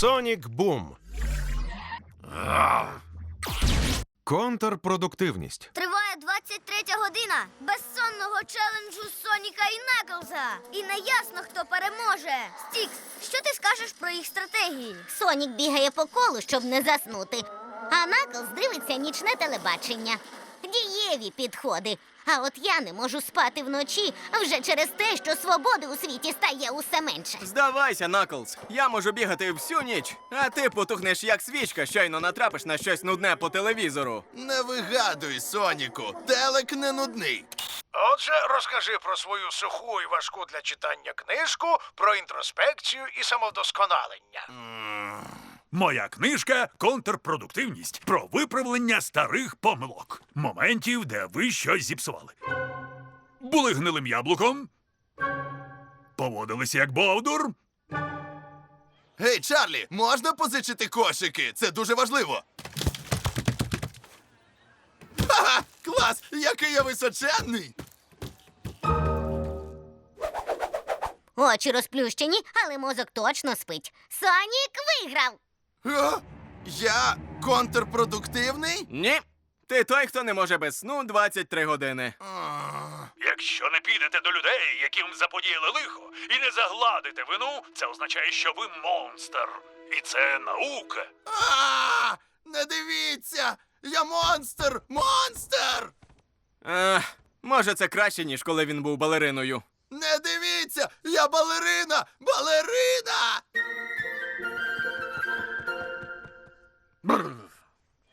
Сонік Бум. Контрпродуктивність. Триває 23 година безсонного челенджу Соніка і Наклза. І не ясно, хто переможе. Стікс, що ти скажеш про їх стратегії? Сонік бігає по колу, щоб не заснути. А Наклз дивиться нічне телебачення. Дієві підходи. А от я не можу спати вночі вже через те, що свободи у світі стає усе менше. Здавайся, Наклз. Я можу бігати всю ніч, а ти потухнеш як свічка, щойно натрапиш на щось нудне по телевізору. Не вигадуй, Соніку, телек не нудний. Отже, розкажи про свою суху і важку для читання книжку, про інтроспекцію і самовдосконалення. Моя книжка Контрпродуктивність про виправлення старих помилок, моментів, де ви щось зіпсували. Були гнилим яблуком, поводилися як бовдур. Гей, Чарлі, можна позичити кошики? Це дуже важливо. Ха! Клас! Який я височенний! Очі розплющені, але мозок точно спить. Сонік виграв. А? Я контрпродуктивний? Ні. Ти той, хто не може без сну 23 години. Якщо не підете до людей, яким заподіяли лихо, і не загладите вину, це означає, що ви монстр. І це наука. А! Не дивіться! Я монстр! Монстр! Ех, може, це краще, ніж коли він був балериною.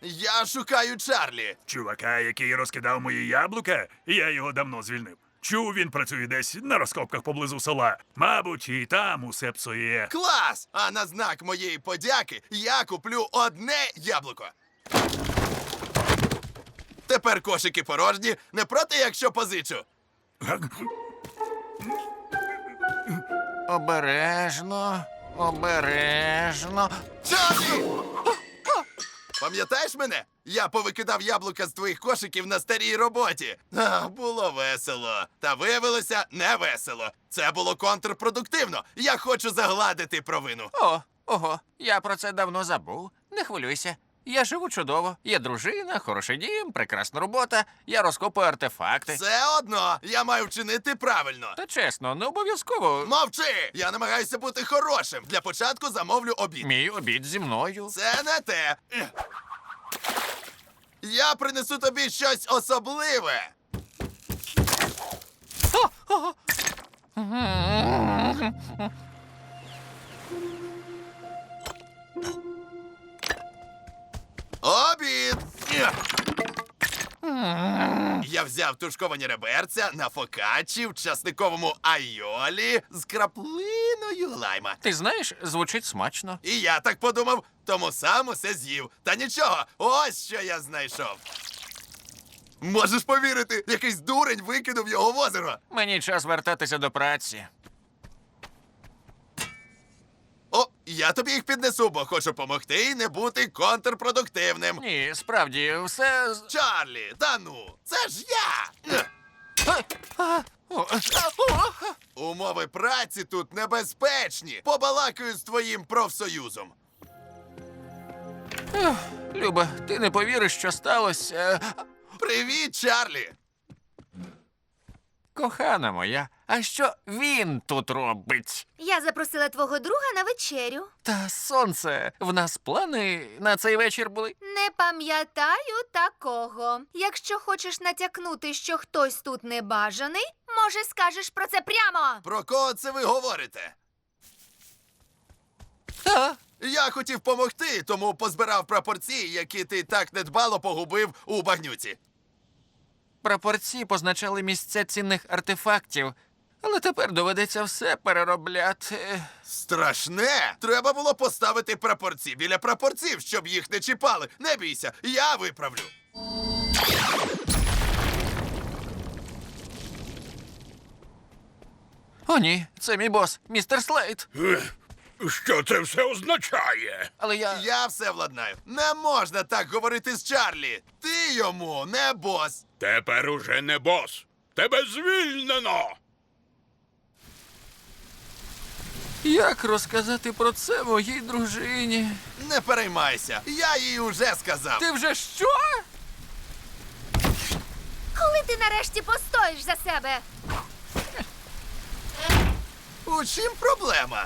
Я шукаю Чарлі. Чувака, який розкидав мої яблука, я його давно звільнив. Чув, він працює десь на розкопках поблизу села. Мабуть, і там усе псує. Клас! А на знак моєї подяки я куплю одне яблуко. Тепер кошики порожні. Не проти, якщо позичу. Обережно, обережно. Чарлі! Пам'ятаєш мене? Я повикидав яблука з твоїх кошиків на старій роботі. А, було весело. Та виявилося не весело. Це було контрпродуктивно. Я хочу загладити провину. О, ого, я про це давно забув. Не хвилюйся. Я живу чудово. Є дружина, хороший дім, прекрасна робота. Я розкопую артефакти. Все одно я маю вчинити правильно. Та чесно, не обов'язково. Мовчи! Я намагаюся бути хорошим. Для початку замовлю обід. Мій обід зі мною. Це не те. Я принесу тобі щось особливе. Обід! Я взяв тушковані реберця на фокачі в часниковому айолі з краплиною лайма. Ти знаєш, звучить смачно. І я так подумав, тому сам усе з'їв. Та нічого, ось що я знайшов. Можеш повірити, якийсь дурень викинув його в озеро. Мені час вертатися до праці. О, я тобі їх піднесу, бо хочу помогти і не бути контрпродуктивним. Ні, справді, все. з- Чарлі, та ну, це ж я! О, Умови праці тут небезпечні. Побалакаю з твоїм профсоюзом. Люба, ти не повіриш, що сталося. Привіт, Чарлі! Кохана моя, а що він тут робить? Я запросила твого друга на вечерю. Та сонце, в нас плани на цей вечір були. Не пам'ятаю такого. Якщо хочеш натякнути, що хтось тут небажаний, може, скажеш про це прямо. Про кого це ви говорите? А? Я хотів помогти, тому позбирав прапорці, які ти так недбало погубив у багнюці. Прапорці позначали місця цінних артефактів, але тепер доведеться все переробляти. Страшне! Треба було поставити прапорці біля прапорців, щоб їх не чіпали. Не бійся, я виправлю. О, ні, це мій бос, містер Слейт. Що це все означає? Але я. Я все владнаю. Не можна так говорити з Чарлі. Ти йому не бос. Тепер уже не бос. Тебе звільнено. Як розказати про це моїй дружині? Не переймайся, я їй уже сказав. Ти вже що? Коли ти нарешті постоїш за себе? У чим проблема?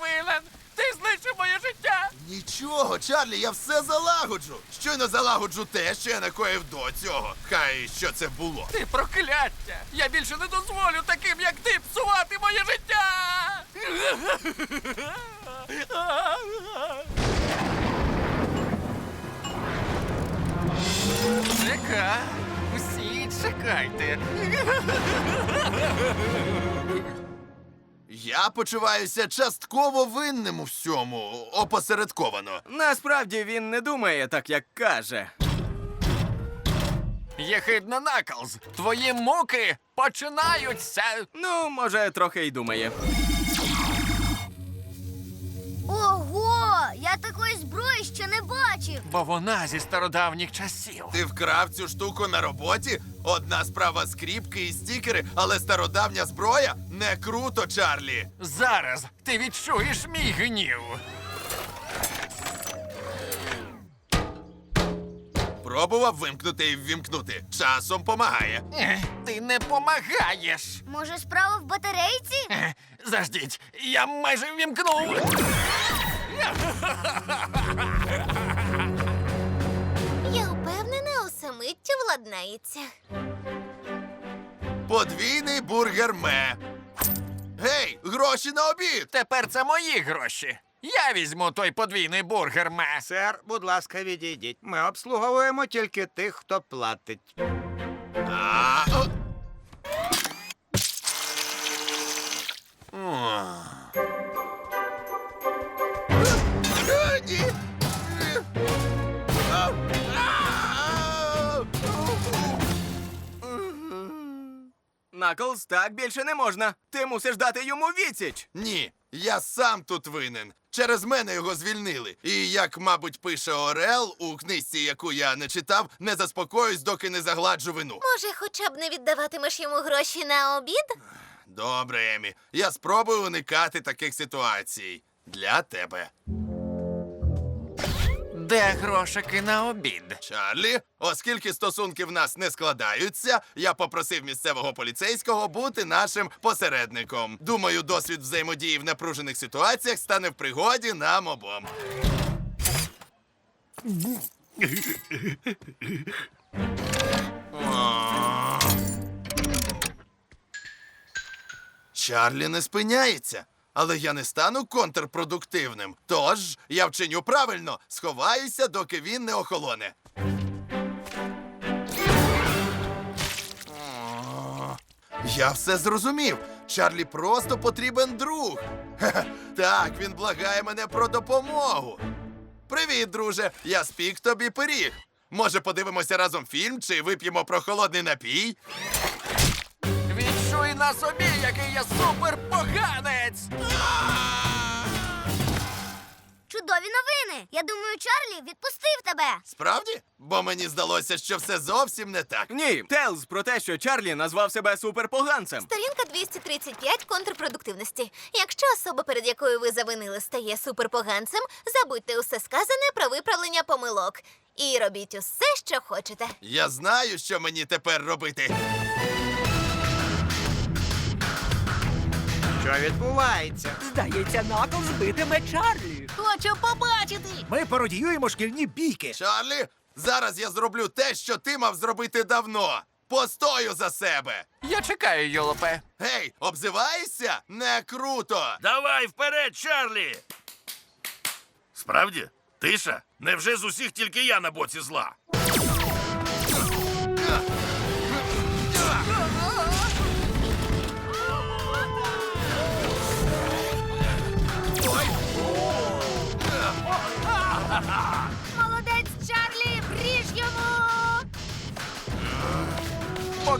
Винен! Ти знищив моє життя! Нічого, Чарлі, я все залагоджу. Щойно залагоджу те, що я накоїв до цього. Хай що це було. Ти прокляття! Я більше не дозволю таким, як ти, псувати моє життя! Чекай! Усі чекайте! Я почуваюся частково винним у всьому, опосередковано. Насправді він не думає так, як каже. Єхидна Наклз! Твої муки починаються! Ну, може, трохи й думає. Ого! Я такої зброї ще не бачив. Бо вона зі стародавніх часів. Ти вкрав цю штуку на роботі? Одна справа скріпки і стікери, але стародавня зброя? Не круто, Чарлі. Зараз ти відчуєш мій гнів. Пробував вимкнути і ввімкнути. Часом помагає. Ех, Ти не помагаєш. Може, справа в батарейці? Ех, Заждіть, я майже вімкнув. Я впевнена, усе миттю владнається. Подвійний бургер ме. Гей, гроші на обід! Тепер це мої гроші. Я візьму той подвійний бургер ме. Сер, будь ласка, відійдіть. Ми обслуговуємо тільки тих, хто платить. А, о. О. Наклз, так більше не можна. Ти мусиш дати йому відсіч. Ні, я сам тут винен. Через мене його звільнили. І як, мабуть, пише Орел у книжці, яку я не читав, не заспокоюсь, доки не загладжу вину. Може, хоча б не віддаватимеш йому гроші на обід? Добре, Емі. Я спробую уникати таких ситуацій. Для тебе. Де грошики на обід? Чарлі, оскільки стосунки в нас не складаються, я попросив місцевого поліцейського бути нашим посередником. Думаю, досвід взаємодії в напружених ситуаціях стане в пригоді нам обом. Чарлі не спиняється. Але я не стану контрпродуктивним. Тож я вчиню правильно, сховаюся, доки він не охолоне. Я все зрозумів. Чарлі просто потрібен друг. Так, він благає мене про допомогу. Привіт, друже. Я спік тобі пиріг. Може, подивимося разом фільм чи вип'ємо прохолодний напій? На собі, який я суперпоганець! Чудові новини! Я думаю, Чарлі відпустив тебе. Справді? Бо мені здалося, що все зовсім не так. Ні, Телз про те, що Чарлі назвав себе суперпоганцем. Сторінка 235 контрпродуктивності. Якщо особа, перед якою ви завинили, стає суперпоганцем, забудьте усе сказане про виправлення помилок. І робіть усе, що хочете. Я знаю, що мені тепер робити. Що відбувається? Здається, Накл збитиме Чарлі. Хочу побачити! Ми пародіюємо шкільні бійки. Чарлі, зараз я зроблю те, що ти мав зробити давно. Постою за себе. Я чекаю, Йолопе. Гей, обзиваєшся? Не круто. Давай вперед, Чарлі! Справді? Тиша? Невже з усіх тільки я на боці зла?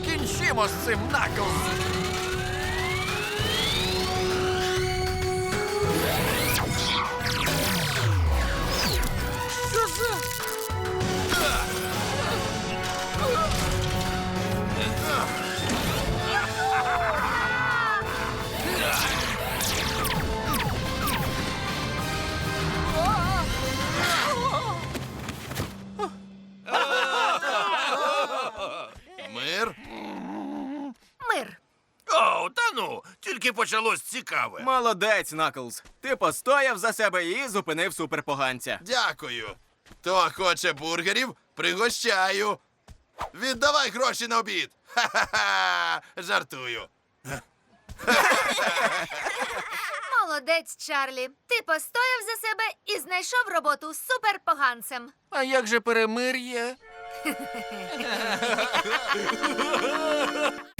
Покінчимо з цим Наклз. Тільки почалось цікаве. Молодець, Наклз. Ти постояв за себе і зупинив суперпоганця. Дякую. Хто хоче бургерів, пригощаю. Віддавай гроші на обід. Ха-ха-ха. Жартую. Молодець, Чарлі. Ти постояв за себе і знайшов роботу з суперпоганцем. А як же перемир'я?